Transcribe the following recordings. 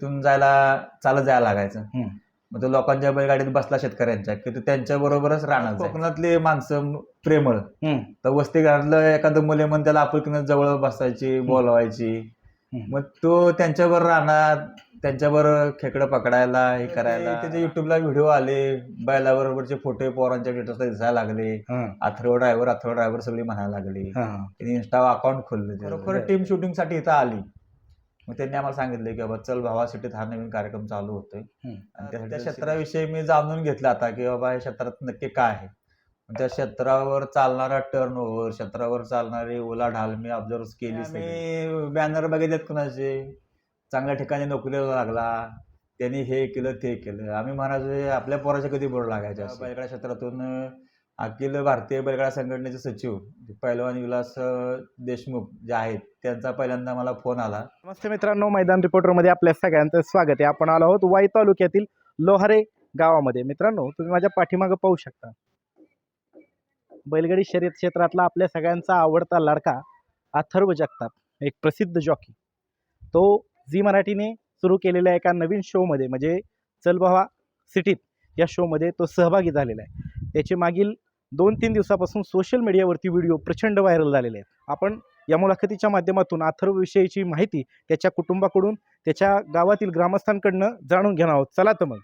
तिथून जायला चालत जायला लागायचं. हम्म. मग तो लोकांच्या बैलगाडीत बसला शेतकऱ्यांच्या की तो त्यांच्या बरोबरच राहणार कोकणातले माणसं प्रेमळ. हम्म. तर वस्ती घरातलं एखादं मुले म्हणून त्याला आपुलकीनं जवळ बसायची बोलवायची. हम्म. मग तो त्यांच्यावर राहणार त्यांच्याबरोबर खेकडं पकडायला हे करायला. त्याचे युट्यूबला व्हिडिओ आले बैलाबरोबरचे फोटो पोरांच्या स्टेटसला दिसायला लागले. हा, अथर्व ड्रायव्हर अथर्व ड्रायव्हर सगळी म्हणायला लागली. हा. त्यांनी इन्स्टा अकाउंट खोललं खरोखर. टीम शूटिंगसाठी इथं आली. मग त्यांनी आम्हाला सांगितलं की बाबा चल भावा सिटीत हा नवीन कार्यक्रम चालू होतोय. आणि त्या- त्या क्षेत्राविषयी मी जाणून घेतलं आता की बाबा या क्षेत्रात नक्की काय आहे. त्या क्षेत्रावर चालणारा टर्न ओव्हर क्षेत्रावर चालणारी ओला ढाल मी ऑब्झर्व केली मी बॅनर बघितलेत कुणाचे? चांगल्या ठिकाणी नोकरीला लागला. त्यांनी हे केलं ते केलं. आम्ही म्हणायचो आपल्या पोराच्या कधी बोर्ड लागायचे क्षेत्रातून अखिल भारतीय बैलगाडा संघटनेचे सचिव पैलवान विलास देशमुख जे आहेत त्यांचा पहिल्यांदा मला फोन आला. नमस्ते मित्रांनो मैदान रिपोर्टरमध्ये आपल्या सगळ्यांचं स्वागत आहे. आपण आलो आहोत वाई तालुक्यातील लोहारे गावामध्ये. मित्रांनो तुम्ही माझ्या पाठीमागं पाहू शकता. बैलगाडी शर्यत क्षेत्रातला आपल्या सगळ्यांचा आवडता लाडका अथर्व जगताप एक प्रसिद्ध जॉकी तो झी मराठीने सुरू केलेल्या एका नवीन शोमध्ये म्हणजे चल भावा सिटीत या शोमध्ये तो सहभागी झालेला आहे. त्याचे मागील दोन तीन दिवसापासून सोशल मीडियावरती व्हिडिओ प्रचंड व्हायरल झालेले आहेत. आपण या मुलाखतीच्या माध्यमातून अथर्वविषयीची माहिती त्याच्या कुटुंबाकडून त्याच्या गावातील ग्रामस्थांकडनं जाणून घेणार आहोत. चला तर मग.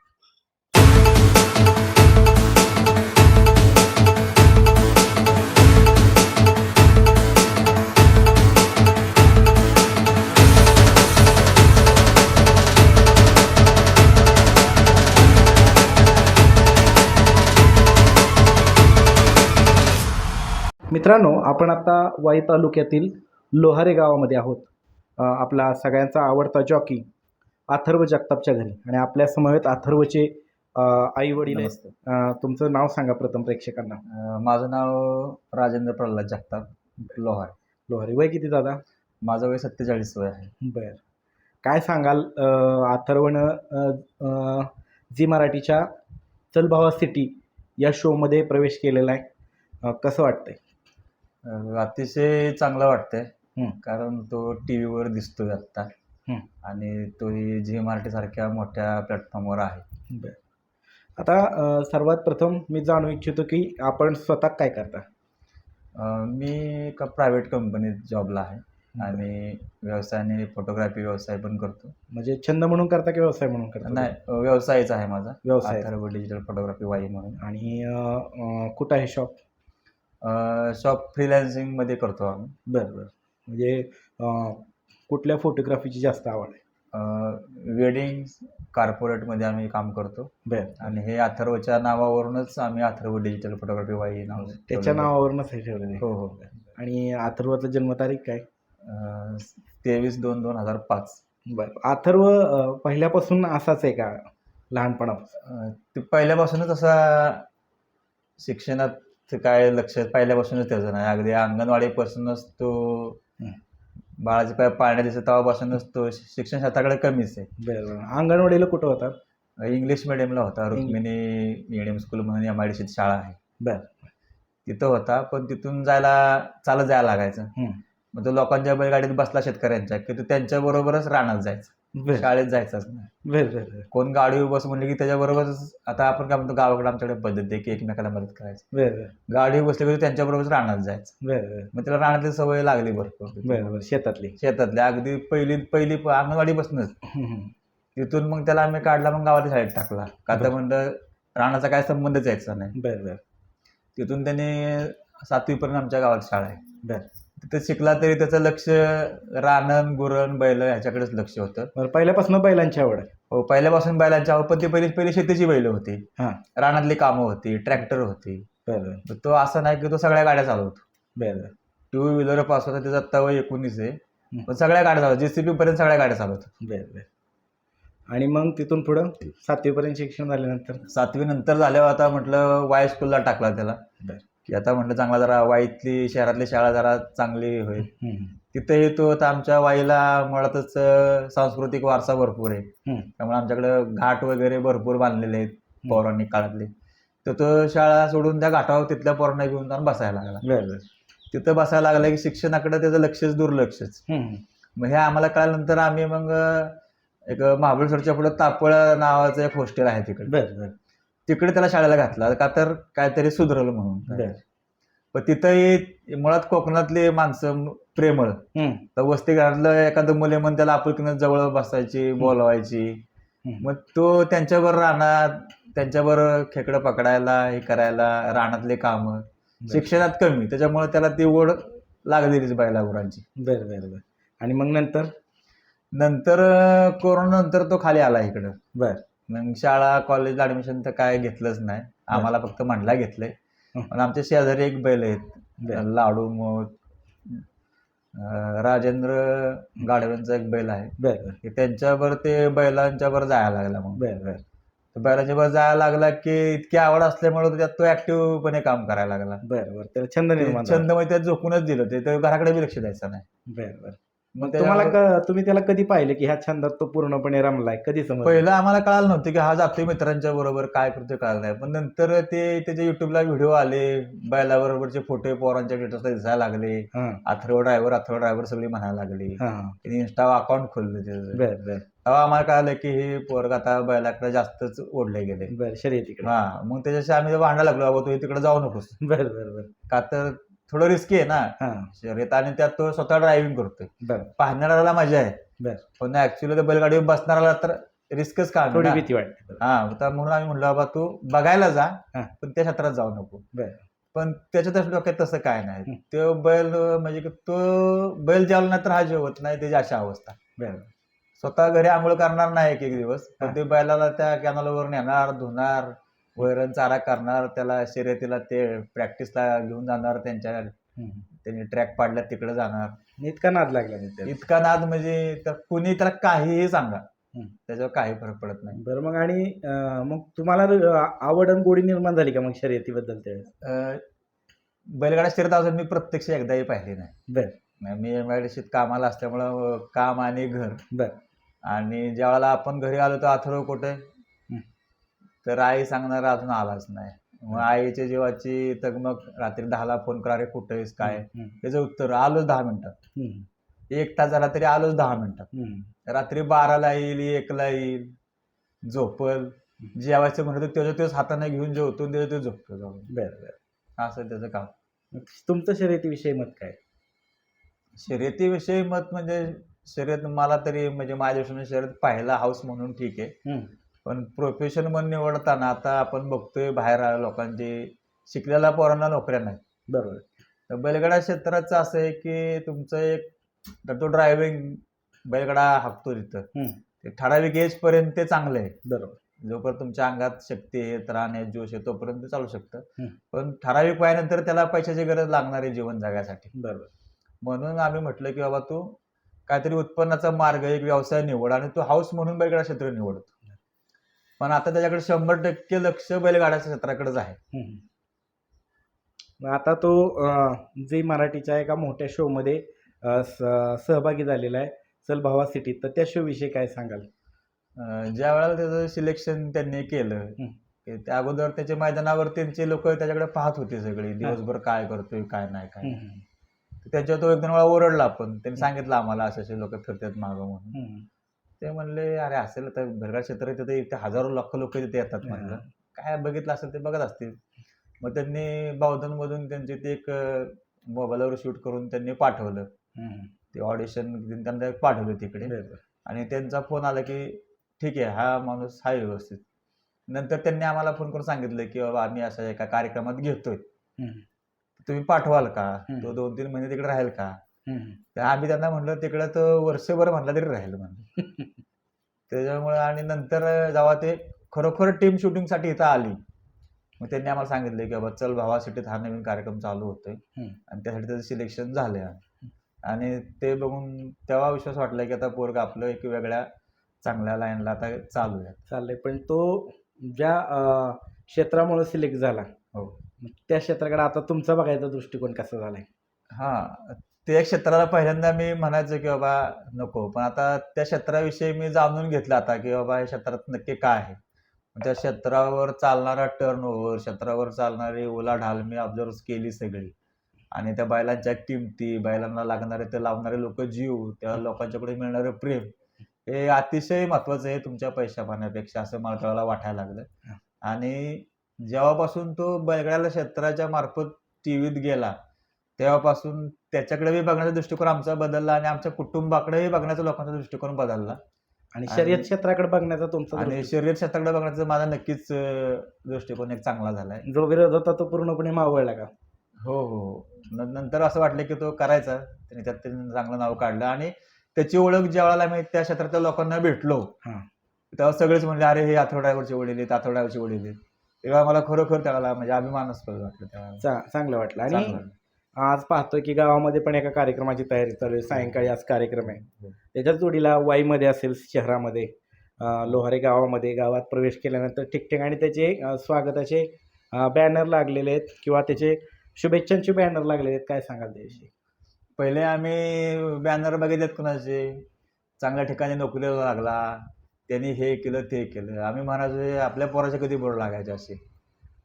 मित्रांनो आपण आता वाई तालुक्यातील लोहारे गावामध्ये आहोत. आपला सगळ्यांचा आवडता जॉकी अथर्व जगतापच्या घरी. आणि आपल्या समवेत अथर्वचे आई वडील नमस्ते. तुमचं नाव सांगा प्रथम प्रेक्षकांना. अं, माझं नाव राजेंद्र प्रल्हाद जगताप लोहार. लोहारे. वय किती दादा? माझं वय सत्तेचाळीस वय आहे. बर. काय सांगाल अ, अथर्वनं अ, अ, झी मराठीच्या चल भावा सिटी या शोमध्ये प्रवेश केलेला आहे. अ, कसं वाटतंय? अतिशय चांगलं वाटतंय. कारण तो टी व्हीवर दिसतोय आत्ता. आणि तो झी मराठी सारख्या मोठ्या प्लॅटफॉर्मवर आहे. बर. आता सर्वात प्रथम मी जाणू इच्छितो की आपण स्वतः काय करता? मी एका प्रायव्हेट कंपनीत जॉबला आहे. आणि व्यवसायाने फोटोग्राफी व्यवसाय पण करतो. म्हणजे छंद म्हणून करता की व्यवसाय म्हणून करता? नाही व्यवसायच आहे माझा. व्यवसाय डिजिटल फोटोग्राफी वाई म्हणून. आणि कुठं आहे शॉप शॉप फ्रीलॅन्सिंगमध्ये करतो आम्ही. बरं बरं. म्हणजे अ, कुठल्या फोटोग्राफीची जास्त आवड आहे? वेडिंग कार्पोरेटमध्ये आम्ही काम करतो. बरं. आणि हे अथर्वच्या नावावरूनच आम्ही अथर्व डिजिटल फोटोग्राफी वाई नाव त्याच्या ठेवलेलं. नावावरूनच हे ठेवलेलं आहे. हो हो. आणि अथर्वचं जन्मतारीख काय? तेवीस दोन दोन हजार पाच. बरं. अथर्व अ, पहिल्यापासून असाच आहे का? लहानपणापासून? अं, ते पहिल्यापासूनच असा शिक्षणात ते काय लक्ष पहिल्यापासूनच त्याचं नाही. अगदी अंगणवाडीपासूनच तो. बाळाचे पाय पाळण्यात दिसत तेव्हापासूनच तो शिक्षण क्षेत्राकडे कमीच आहे. बरं अंगणवाडीला कुठं होता? इंग्लिश मिडियमला होता. रुक्मिणी मिडियम स्कूल म्हणून एम आय डी शाळा आहे. बरं. तिथं होता पण तिथून जायला चालत जायला लागायचं. मग तो लोकांच्या बैलगाडीत बसला शेतकऱ्यांच्या की तो त्यांच्या बरोबरच राहणार जायचं. बरं शाळेत जायचंच नाही बरं बरं बरं कोण गाडी बस म्हणली की त्याच्याबरोबरच आता आपण काय म्हणतो गावाकडे आमच्याकडे पद्धत आहे की एकमेकाला मदत करायची. बरं बरं गाडी बसली की त्यांच्याबरोबरच राहणार जायचं. बरं बरं मग त्याला राहण्यातली सवय लागली भरपूर बरं बरं शेतातली. शेतातल्या अगदी पहिली पहिली अंगणवाडी बसनच. तिथून मग त्याला आम्ही काढला मग गावाच्या शाळेत टाकला. का तर. म्हणलं राहण्याचा काय संबंधच यायचा नाही. बरं बरं तिथून त्याने सातवीपर्यंत आमच्या गावात शाळा आहे. बरं तिथं शिकला तरी त्याचं लक्ष रानन गुरण बैल ह्याच्याकडेच लक्ष होतं. बरं पहिल्यापासून बैलांची आवड आहे. हो पहिल्यापासून बैलांची आवड पण ती पहिली पहिली शेतीची बैल होती. हां. रानातली कामं होती ट्रॅक्टर होती. बरं. तर तो असं नाही की तो सगळ्या गाड्या चालवतो. बरं. टू व्हीलर पास होता त्याचा तव एकोणीस आहे पण सगळ्या गाड्या चालवतो. जेसीबी पर्यंत सगळ्या गाड्या चालवतो. बरं बरं. आणि मग तिथून पुढं? सातवीपर्यंत शिक्षण झाल्यानंतर? सातवी नंतर झाल्यावर आता म्हटलं वाय स्कूलला टाकला त्याला. बरं. की आता म्हटलं चांगला जरा वाईतली शहरातली शाळा जरा चांगली होईल. तिथे येतो तर आमच्या वाईला मुळातच सांस्कृतिक वारसा भरपूर आहे. त्यामुळे आमच्याकडं घाट वगैरे भरपूर बांधलेले आहेत पौराणिक काळातले. तर तो शाळा सोडून त्या घाटावर तिथल्या पोरांना घेऊन जाऊन बसायला लागला. तिथं बसायला लागला की शिक्षणाकडे त्याचं लक्षच दुर्लक्षच. मग हे आम्हाला कळल्यानंतर आम्ही मग एक महाबळेश्वरच्या पुढे तापळ नावाचं एक हॉस्टेल आहे तिकडे. तिकडे त्याला शाळेला घातला का तर काहीतरी सुधरलं म्हणून. बर. पण तिथंही मुळात कोकणातली माणसं प्रेमळ. तर वस्ती घरातलं एखादं मुले म्हणून त्याला आपुलकीनं जवळ बसायची बोलवायची. मग तो त्यांच्याबरोबर राहणार त्यांच्याबरोबर खेकडं पकडायला हे करायला रानातले कामं. शिक्षणात कमी त्याच्यामुळे त्याला ती ओढ लागलेलीच बैलागुरांची बर बर बर. आणि मग नंतर? नंतर कोरोना नंतर तो खाली आला इकडं. बर. मग शाळा कॉलेजला ऍडमिशन तर काय घेतलंच नाही. आम्हाला फक्त म्हणला घेतलंय. पण आमच्या शेजारी एक बैल आहेत. लाडू मोत राजेंद्र गाडव्यांचा एक बैल आहे. त्यांच्यावर ते बैलांच्यावर जायला लागला मग. तर बैलांच्यावर जायला लागला की इतकी आवड असल्यामुळे त्यात तो ऍक्टिव्हपणे काम करायला लागला. बर बर. त्याला छंद निर्माण. छंद म्हणजे त्यात झोकूनच दिलं. ते घराकडे बी लक्ष द्यायचं नाही. बर बर. मग तुम्हाला क- तुम्ही त्याला कधी पाहिलं की ह्या छंदात तो पूर्णपणे रमलाय? कधी समज पहिलं आम्हाला कळालं नव्हतं की हा जातोय मित्रांच्या बरोबर काय करतोय कळालं नाही. पण नंतर ते त्याचे युट्यूबला व्हिडिओ आले. बैलाबरोबरचे फोटो पोरांच्या स्टेटसला दिसायला लागले. अथर्व ड्रायव्हर अथर्व ड्रायव्हर सगळी म्हणायला लागली. त्यांनी इन्स्टा अकाउंट खोललं त्याचं. बर बर. तेव्हा आम्हाला कळालं की हे पोरग आता बैलाकडे जास्तच ओढले गेले. बर शर्यतीकडे. हा मग त्याच्याशी आम्ही भांडायला लागलो. बाबा तू तिकडे जाऊ नकोस. बर बर बर. का तर थोडं रिस्की आहे ना. शर्यत आणि त्यात तो स्वतः ड्रायव्हिंग करतोय. बर. पाहणाऱ्याला मजा आहे. पण ऍक्च्युली बैलगाडीवर बसणाऱ्याला तर रिस्कच आहे थोडी. भीती वाटते. हा म्हणून आम्ही म्हणलो बाबा तू बघायला जा. पण त्या क्षेत्रात जाऊ नको. पण त्याच्या तसं डोक्यात तसं काय. नाही. तो बैल म्हणजे की तो बैल जेवला नाही तर हा जेवत नाही त्याची अशा अवस्था. स्वतः घरी आंघोळ करणार नाही एक एक दिवस. पण ते बैलाला त्या कॅनलवर नेणार धुणार वैरण चारा करणार त्याला शर्यतीला ते प्रॅक्टिसला घेऊन जाणार त्यांच्या. त्यांनी ट्रॅक पाडल्या तिकडे जाणार. इतका नाद लागला. इतका नाद म्हणजे तर कुणी त्याला काहीही सांगा. त्याच्यावर काही फरक पडत नाही. बरं मग आणि मग तुम्हाला आवड आणि गोडी निर्माण झाली का मग शर्यतीबद्दल त्यावेळेस? बैलगाडा शर्यत अजून मी प्रत्यक्ष एकदाही पाहिली नाही. बर. मी एमआयडीसीत कामाला असल्यामुळं काम आणि घर. बर. आणि ज्या वेळेला आपण घरी आलो तर अथर्व कुठे? तर आई सांगणार अजून आलाच नाही. मग आईच्या जीवाची तर मग रात्री दहाला फोन करा रे कुठे आहेस काय. त्याचं उत्तर आलोच दहा मिनिटात. एक तास झाला तरी आलोच दहा मिनिटात. रात्री बाराला येईल एकला येईल झोपल. जेवायचं म्हणत त्याच्या तेच हाताने घेऊन जेवतो त्याच्या ते झोपतो जाऊन. बर बर. असं त्याचं काम. तुमचं शर्यतीविषयी मत काय? शर्यतीविषयी मत म्हणजे शर्यत मला तरी म्हणजे माझ्या शर्यत पाहायला हाऊस म्हणून ठीक आहे. पण प्रोफेशन म्हणून निवडताना आता आपण बघतोय बाहेर लोकांचे शिकलेल्या पोरांना नोकऱ्या नाही बरोबर. तर बैलगाडा क्षेत्राचं असं आहे की तुमचं एक तर तो ड्रायव्हिंग बैलगाडा हाकतो तिथं. ते ठराविक एज पर्यंत ते चांगलं आहे. बरोबर. जोपर्यंत तुमच्या अंगात शक्ती आहे त्राण आहे जोश आहे तोपर्यंत ते चालू शकतं. पण ठराविक वयानंतर त्याला पैशाची गरज लागणार आहे जीवन जगासाठी. बरोबर. म्हणून आम्ही म्हटलं की बाबा तू काहीतरी उत्पन्नाचा मार्ग एक व्यवसाय निवड आणि तू हाऊस म्हणून बैलगाडा क्षेत्र निवडतो पण आता त्याच्याकडे शंभर टक्के लक्ष बैलगाड्याच्या क्षेत्राकडेच आहे. मग आता तो झी मराठीच्या एका मोठ्या शोमध्ये अं, स- सहभागी झालेला आहे चल भावा सिटीत तर त्या शो विषयी काय सांगाल? ज्या वेळेला त्याचं सिलेक्शन त्यांनी केलं त्या अगोदर त्याच्या मैदानावर त्यांचे लोक त्याच्याकडे पाहत होते सगळे दिवसभर काय करतोय काय नाही काय त्याच्यावर तो एक दोन वेळा ओरडला पण त्यांनी सांगितलं आम्हाला असे असे लोक फिरतात मागं म्हणून. ते म्हणले अरे असेल तर भरगाड क्षेत्र आहे, तिथे इथे हजारो लाख लोक तिथे येतात म्हणलं काय बघितलं असेल ते बघत असतील मग त्यांनी बावधनमधून त्यांचे ते एक मोबाईलवर शूट करून त्यांनी पाठवलं. ते ऑडिशन त्यांना पाठवलं तिकडे. आणि त्यांचा फोन आला की ठीक आहे हा माणूस आहे व्यवस्थित नंतर त्यांनी आम्हाला फोन करून सांगितलं की बाबा आम्ही अशा एका कार्यक्रमात घेतोय. तुम्ही पाठवाल का. तो दोन तीन महिने तिकडे राहील का. तर आम्ही त्यांना म्हणलं तिकडं तो वर्षभर म्हणला तरी राहील म्हणलं त्याच्यामुळे आणि नंतर जेव्हा ते खरोखर टीम शूटिंगसाठी इथं आली मग त्यांनी आम्हाला सांगितलं की बाबा चल भावा सिटीत हा नवीन कार्यक्रम चालू होतोय. आणि त्यासाठी त्याचं सिलेक्शन झालं आणि ते बघून तेव्हा विश्वास वाटला की आता पोरग आपलं एक वेगळ्या चांगल्या लाईनला आता चालू आहे. चाललंय. पण तो ज्या क्षेत्रामुळे सिलेक्ट झाला हो. त्या क्षेत्राकडे आता तुमचा बघायचा दृष्टिकोन कसा झालाय? हा. त्या क्षेत्राला पहिल्यांदा मी म्हणायचं की बाबा नको. पण आता त्या क्षेत्राविषयी मी जाणून घेतलं आता की बाबा या क्षेत्रात नक्की काय आहे. त्या क्षेत्रावर चालणारा टर्न ओव्हर क्षेत्रावर चालणारी ओलाढाल मी ऑब्झर्व केली सगळी. आणि त्या बैलांच्या किमती बैलांना लागणारे ते लावणारे लोक जीव त्या लोकांच्याकडे मिळणारे प्रेम हे अतिशय महत्वाचं आहे तुमच्या पैशा पाण्यापेक्षा असं मला वाटायला लागलं. आणि जेव्हापासून तो बैलगाड्याला क्षेत्राच्या मार्फत टी व्हीत गेला तेव्हापासून त्याच्याकडे बी बघण्याचा दृष्टिकोन आमचा बदलला आणि आमच्या कुटुंबाकडेही बघण्याचा लोकांचा दृष्टिकोन बदलला. आणि शर्यत क्षेत्राकडे बघण्याचा तुमचा आणि. शरीर क्षेत्राकडे बघण्याचा माझा नक्कीच दृष्टिकोन एक चांगला झालाय. जो विरोध होता तो पूर्णपणे मावळला का? हो हो. नंतर असं वाटलं की तो करायचा. त्याने त्यात त्याने चांगलं नाव काढलं आणि त्याची ओळख ज्या वेळेला मी त्या क्षेत्रातल्या लोकांना भेटलो. तेव्हा सगळेच म्हणले अरे हे आठवड्यावरचे वडील आहेत आठवड्यावरचे वडील आहेत. तेव्हा मला खरोखर त्याला म्हणजे अभिमानास्पद वाटलं त्यावेळेला. चांगलं वाटलं. आणि चांगलं वाटलं. आज पाहतोय की गावामध्ये पण एका कार्यक्रमाची तयारी चालू आहे. सायंकाळी आज कार्यक्रम आहे. हो. त्याच्याच जोडीला वाईमध्ये असेल शहरामध्ये लोहारे गावामध्ये गावात प्रवेश केल्यानंतर ठिकठिकाणी त्याचे स्वागताचे बॅनर लागलेले आहेत किंवा त्याचे शुभेच्छांचे बॅनर लागलेले आहेत. काय सांगाल त्याविषयी? पहिले आम्ही बॅनर बघितलेत कुणाचे? चांगल्या ठिकाणी नोकरीला लागला. त्यांनी हे केलं ते केलं. आम्ही म्हणायचो हे आपल्या पोराचे कधी बोर्ड लागायचे असे?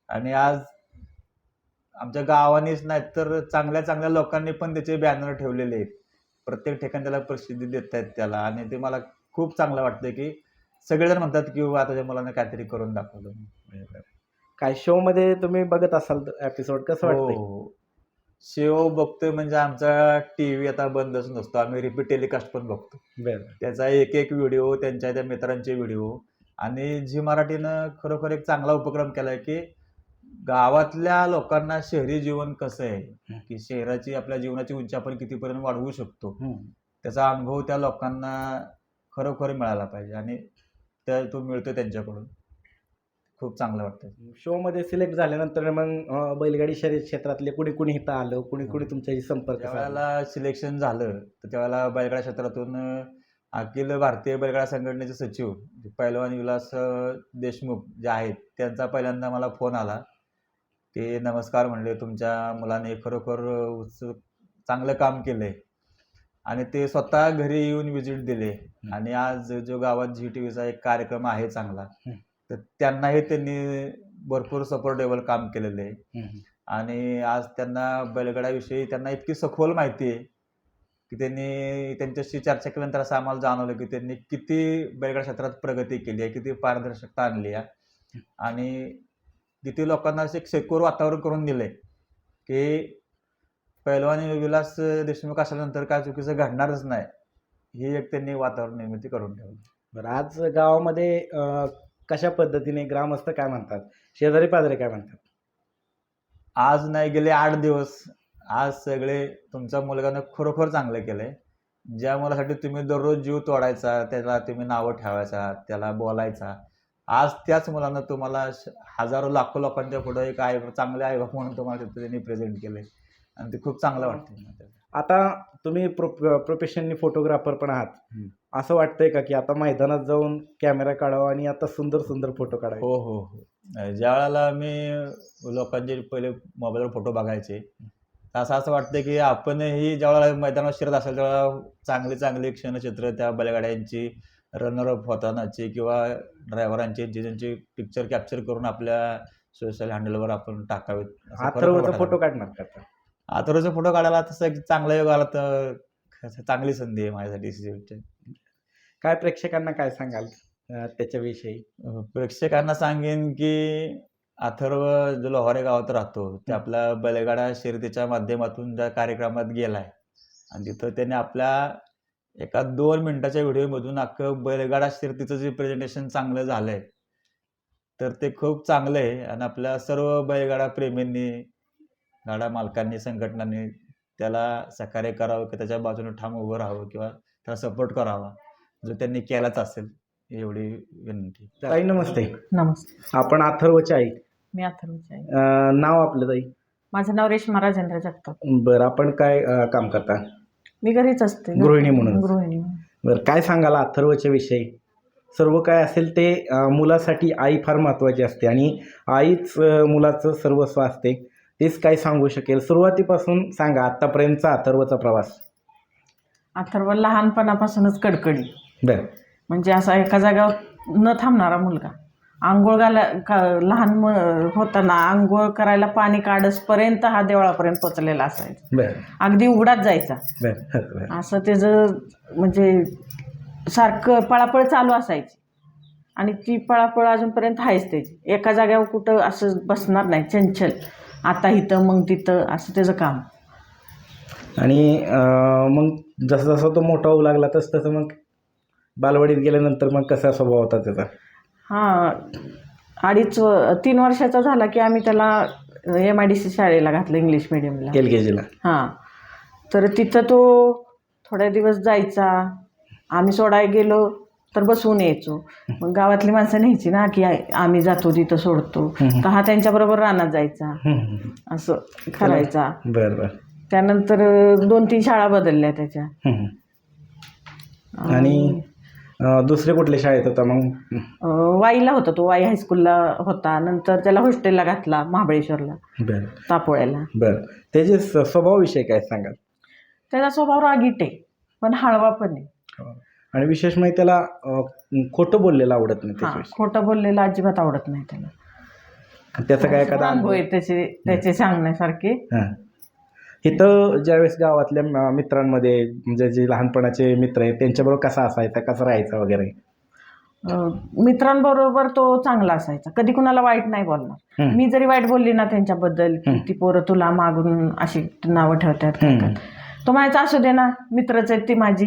आणि आज आमच्या गावानेच नाही तर चांगल्या चांगल्या लोकांनी पण त्याचे बॅनर ठेवलेले आहेत. प्रत्येक ठिकाणी त्याला प्रसिद्धी देत आहेत त्याला. आणि ते मला खूप चांगलं वाटतं की सगळेजण म्हणतात की "वा, तुझ्या मुलाने काहीतरी करून दाखवलं काय शो मध्ये तुम्ही बघत असाल एपिसोड कसं हो शेव बघतोय म्हणजे आमचा टी व्ही आता बंदच नसतो. आम्ही रिपीट टेलिकास्ट पण बघतो. त्याचा एक एक व्हिडिओ त्यांच्या त्या मित्रांचे व्हिडिओ आणि झी मराठीनं खरोखर एक चांगला उपक्रम केला आहे की गावातल्या लोकांना शहरी जीवन कसं आहे? की शहराची आपल्या जीवनाची उंची आपण कितीपर्यंत वाढवू शकतो. त्याचा अनुभव त्या लोकांना खरोखर मिळाला पाहिजे आणि त्या तो मिळतो त्यांच्याकडून. खूप चांगलं वाटतं शो मध्ये सिलेक्ट झाल्यानंतर मग बैलगाडी शर्यत क्षेत्रातले कुणी कुणी इथं आलं? कुणी कुणी तुमच्याशी संपर्क ज्या साधला? वेळेला सिलेक्शन झालं तर त्यावेळेला बैलगाडा क्षेत्रातून अखिल भारतीय बैलगाडा संघटनेचे सचिव पैलवान विलास देशमुख जे आहेत त्यांचा पहिल्यांदा मला फोन आला. ते नमस्कार म्हणले तुमच्या मुलाने खरोखर उत्सुक चांगलं काम केलंय आणि ते स्वतः घरी येऊन व्हिजिट दिले. आणि आज जो गावात झी टी व्हीचा एक कार्यक्रम आहे चांगला. तर त्यांनाही त्यांनी भरपूर सपोर्टेबल काम केलेलं. आहे. आणि आज त्यांना बैलगाड्याविषयी त्यांना इतकी सखोल माहिती आहे की त्यांनी त्यांच्याशी चर्चा केल्यानंतर असं आम्हाला जाणवलं की त्यांनी किती बैलगाडा क्षेत्रात प्रगती केली आहे किती पारदर्शकता आणली आहे. आणि किती लोकांना असं एक सेक्युर वातावरण करून दिलंय की पैलवानी विलास देशमुख असल्यानंतर काय चुकीचं घडणारच नाही. ही एक त्यांनी वातावरण निर्मिती करून ठेवली. बरं आज गावामध्ये कशा पद्धतीने ग्रामस्थ काय म्हणतात? शेजारी पाजारी काय म्हणतात? आज नाही गेले आठ दिवस. आज सगळे तुमच्या मुलगानं खरोखर चांगलं केलंय. ज्या मुलासाठी तुम्ही दररोज जीव तोडायचा त्याला तुम्ही नावं ठेवायचा त्याला बोलायचा. आज त्याच मुलानं तुम्हाला हजारो लाखो लोकांच्या पुढे एक आई चांगले आई बाप म्हणून तुम्हाला त्यांनी प्रेझेंट केलंय. आणि ते खूप चांगलं वाटतं आता तुम्ही प्रो प्रोफेशनली फोटोग्राफर पण आहात. असं वाटतंय का की आता मैदानात जाऊन कॅमेरा काढावा आणि आता सुंदर सुंदर फोटो काढावे? हो हो हो. ज्या वेळेला मी लोकांचे पहिले मोबाईलवर फोटो बघायचे तर असं असं वाटतं की आपणही ज्यावेळेला मैदानावर शिरत असेल त्यावेळेला चांगली चांगली क्षणचित्र त्या बैलगाड्यांची रनरअप होतानाची किंवा ड्रायव्हरांची जे ज्यांची पिक्चर कॅप्चर करून आपल्या सोशल हँडलवर आपण टाकावेत फोटो. काढणार का आता? अथर्वचा फोटो काढायला तसं एक चांगला योग आला तर चांगली संधी आहे माझ्यासाठी. काय प्रेक्षकांना काय सांगाल त्याच्याविषयी प्रेक्षकांना सांगेन की अथर्व जो लोहारे गावात राहतो ते आपल्या बैलगाडा शर्यतीच्या माध्यमातून त्या कार्यक्रमात गेलाय आणि तिथं त्याने आपल्या एका दोन मिनिटाच्या व्हिडिओमधून अख्खं बैलगाडा शर्यतीचं जे प्रेझेंटेशन चांगलं झालंय तर ते खूप चांगलं आहे. आणि आपल्या सर्व बैलगाडा प्रेमींनी गाडा मालकांनी संघटनांनी त्याला सहकार्य करावं की त्याच्या बाजूने ठाम उभं राहावं किंवा त्याला सपोर्ट करावा जो त्यांनी केलाच असेल एवढी विनंती. ताई नमस्ते. नमस्ते. आपण अथर्वच्या आई मी अथर्वची आहे. अं, नाव आपलं ताई? माझं नाव रेश्मा राजेंद्र जगताप. बरं आपण काय अं, काम करता? मी घरीच असते गृहिणी म्हणून. गृहिणी. बरं काय सांगाल अथर्वच्या विषयी? सर्व काय असेल ते मुलासाठी आई फार महत्त्वाची असते आणि आईच मुलाचं सर्वस्व असते. तेच काय सांगू शकेल? सुरुवातीपासून सांगा आत्तापर्यंतचा अथर्वचा प्रवास. अथर्व लहानपणापासूनच कडकडी बरं. म्हणजे असा एका जागावर न थांबणारा मुलगा. आंघोळ घाला का लहान म होताना आंघोळ करायला पाणी काढसपर्यंत हा देवळापर्यंत पोचलेला असायचा. बरं. अगदी उघडाच जायचा. बरं बरं असं त्याचं म्हणजे सारखं पळापळ चालू असायची. आणि ती पळापळ अजूनपर्यंत आहेच त्याची. एका जाग्यावर कुठं असं बसणार नाही. चंचल. आता इथं मग तिथं असं त्याचं काम. आणि अं, मग जसं जसं तो मोठा होऊ लागला तसं तसं मग बालवाडीत गेल्यानंतर मग कसा स्वभाव होता त्याचा? हां अडीच तीन वर्षाचा झाला की आम्ही त्याला एम आय डी सी शाळेला घातलं इंग्लिश मिडियमला एल के जीला. हां. तर तिथं तो थोड्या दिवस जायचा. आम्ही सोडायला गेलो तर बसवून यायचो. मग गावातली माणसं न्यायची ना की आम्ही जातो तिथं सोडतो. तर हा त्यांच्याबरोबर रानात जायचा. असं करायचा. बरं बरं. त्यानंतर दोन तीन शाळा बदलल्या त्याच्या. आणि अं, दुसरे कुठल्या शाळेत होता मग? अं, वाईला होता तो वाई हायस्कूलला होता. नंतर त्याला हॉस्टेलला घातला महाबळेश्वरला बरं. तापोळ्याला. बरं. त्याचे स- स्वभावाविषयी काय सांगाल? त्याचा स्वभाव रागीट आहे पण हळवा पण आहे. आणि विशेष म्हणजे त्याला अं, खोटं बोललेलं आवडत नाही हां त्याच्याविषयी. खोटं बोललेलं अजिबात आवडत नाही त्याला. त्याचा काय एखादा अनुभव? अनुभव आहे त्याचे त्याचे सांगण्यासारखे. हां. इथं ज्यावेळेस गावातल्या मित्रांमध्ये म्हणजे जे लहानपणाचे मित्र आहेत त्यांच्याबरोबर कसा असायचा कसा राहायचा वगैरे मित्रांबरोबर तो चांगला असायचा कधी कुणाला वाईट नाही बोलणार. मी जरी वाईट बोलली ना त्यांच्याबद्दल. ती पोरं तुला मागून अशी नावं ठेवतात. तो म्हणायचा असू दे ना मित्रच आहेत ती माझी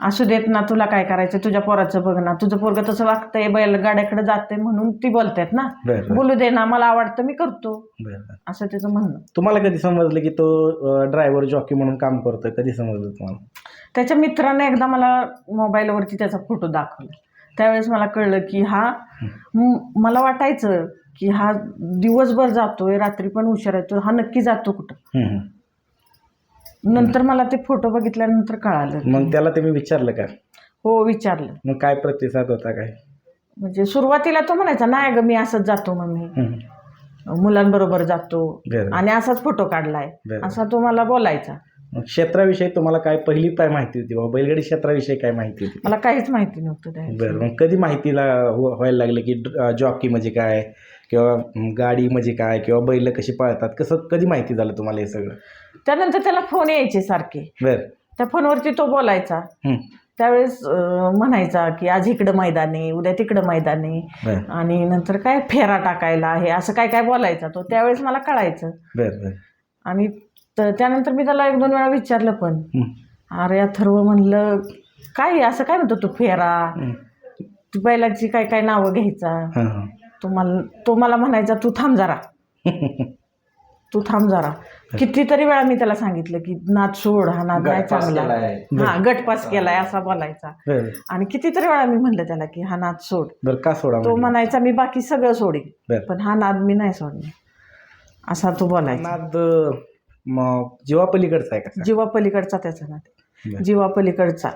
असू देत ना तुला काय करायचं तुझ्या पोराचं बघ ना. तुझं पोरगं तसं वागतंय बैलगाड्याकडे जाते म्हणून ती बोलतात ना. बरं बरं. बोलू दे ना मला आवडतं मी करतो. बरं बरं. असं त्याचं म्हणणं. तुम्हाला कधी समजलं की तो ड्रायव्हर जॉकी म्हणून काम करतोय? कधी समजलं तुम्हाला? त्याच्या मित्राने एकदा मला मोबाईलवरती त्याचा फोटो दाखवला. त्यावेळेस मला कळलं की हा म- मला वाटायचं की हा दिवसभर जातोय रात्री पण हुशार येतो हा नक्की जातो कुठं? हम्म, हम्म. नंतर मला ते फोटो बघितल्यानंतर कळालं. मग त्याला तुम्ही विचारलं का? हो विचारलं. मग काय प्रतिसाद होता काय? म्हणजे सुरुवातीला तो म्हणायचा नाही ग मी असंच जातो मम्मी. हम्म. मुलांबरोबर जातो. बरं. आणि असाच फोटो काढलाय. बरं. असा तो मला बोलायचा. मग क्षेत्राविषयी तुम्हाला काय पहिली काय माहिती होती? बाबा बैलगाडी क्षेत्राविषयी काय माहिती होती? मला काहीच माहिती नव्हतं. बरं मग कधी माहितीला हो- व्हायला लागलं की जॉकी म्हणजे काय? किंवा गाडी म्हणजे काय किंवा बैल कशी पळतात कसं कधी माहिती झालं तुम्हाला हे सगळं? त्यानंतर त्याला फोन यायचे सारखे. बरं. त्या फोनवरती तो बोलायचा. त्यावेळेस अं, म्हणायचा की आज इकडं मैदान आहे उद्या तिकडं मैदान. आहे बरं. आणि नंतर काय फेरा टाकायला आहे असं काय काय बोलायचा तो. त्यावेळेस मला कळायचं. बरं बरं. आणि त- त्यानंतर मी त्याला एक दोन वेळा विचारलं पण. अरे अथर्व म्हणलं काय? असं काय म्हणतो तू फेरा. तू बैलाची काय काय नावं घ्यायचा? हां हां. तो मला तो मला म्हणायचा तू थांब जरा. तू थांब जरा. कितीतरी वेळा मी त्याला सांगितलं की नाद सोड हा नाद नाही गटपास चांगला. केलाय. हा गटपास केलाय असा बोलायचा. बरं. आणि कितीतरी वेळा मी म्हणलं त्याला की हा नाद सोड. बरं का सोडा तो? म्हणायचा मी बाकी सगळं सोडेन. बरं. पण हा नाद मी नाही सोडणार. असा तो बोलायचा. नाद जीवापलीकडचा आहे का जीवा पलीकडचा त्याचा नाद बरं. जीवा पलीकडचा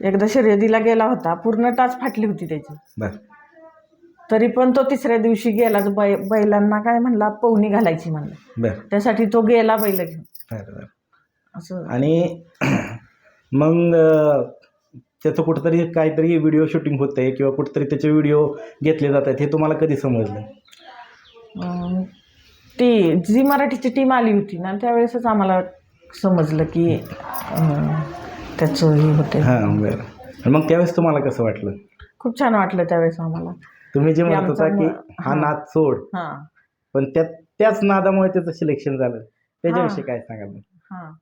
एकदा शर्यतीला गेला होता पूर्ण टाच फाटली होती त्याची. बरं. तरी पण तो तिसऱ्या दिवशी गेलाच. बै बैलांना काय म्हणला पवनी घालायची म्हणला. बरं. त्यासाठी तो गेला बैल घेऊन. बरं बरं. असं आणि मग अं, त्याचं कुठंतरी काहीतरी व्हिडिओ शूटिंग होत आहे किंवा कुठंतरी त्याचे व्हिडिओ घेतले जात आहेत हे तुम्हाला कधी समजलं? अं, ती जी मराठीची टीम आली होती ना त्यावेळेसच आम्हाला समजलं की अं, त्याचं हे होते हां बरं. मग त्यावेळेस तुम्हाला कसं वाटलं? खूप छान वाटलं त्यावेळेस आम्हाला. तुम्ही जे म्हणत होता की हा. नाद सोड. पण त्या त्याच नादामुळे त्याचं सिलेक्शन झालं. त्याच्याविषयी. काय सांगाल? हां.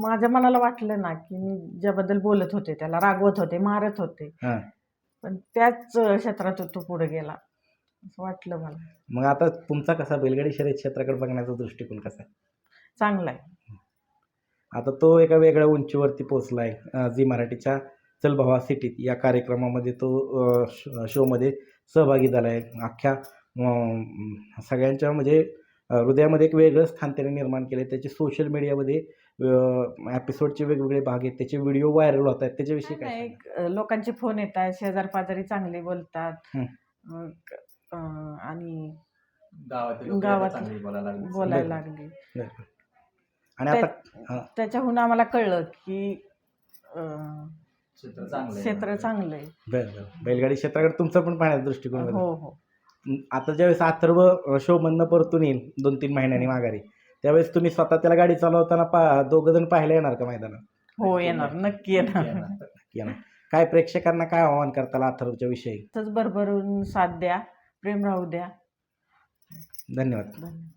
माझ्या मनाला वाटलं ना की मी ज्याबद्दल बोलत होते त्याला रागवत होते मारत होते. पण त्याच क्षेत्रात तो पुढे गेला. असं वाटलं मला. मग आता तुमचा कसा बैलगाडी शर्यत क्षेत्राकडे बघण्याचा दृष्टिकोन कसा आहे? चांगलं आहे. आता तो एका वेगळ्या उंचीवरती आहे झी मराठीच्या चल भावा सिटीत या कार्यक्रमामध्ये तो शोमध्ये सहभागी झाला आहे. अख्ख्या सगळ्यांच्या म्हणजे हृदयामध्ये एक वेगळं स्थान त्याने निर्माण केलं आहे. त्याचे सोशल मीडियामध्ये एपिसोडचे वेगवेगळे भाग आहेत. त्याचे व्हिडिओ व्हायरल होत आहेत. त्याच्याविषयी काय लोकांचे फोन येत आहेत. शेजार पाजारी चांगले बोलतात. हं. आणि गावातील बोलायला लागली. बोलायला लागले. बरं. आणि आता त्याच्याहून आम्हाला कळलं की क्षेत्र चांगलं आहे. क्षेत्र चांगलं आहे बरं बरं. बैलगाडी क्षेत्राकडे तुमचा पण पाहण्याचा दृष्टिकोन बदलला. हो. हो आता ज्यावेळेस अथर्व शोमधनं परतून येईल दोन तीन महिन्यांनी माघारी त्यावेळेस तुम्ही स्वतः त्याला गाडी चालवताना पा दोघं जण पाहायला येणार का मैदानात? हो येणार. नक्की येणार. नक्की येणार. काय प्रेक्षकांना काय आवाहन करताल अथर्वच्या विषयी? तसंच भरभरून साथ द्या प्रेम राहू द्या. धन्यवाद. धन्यवाद.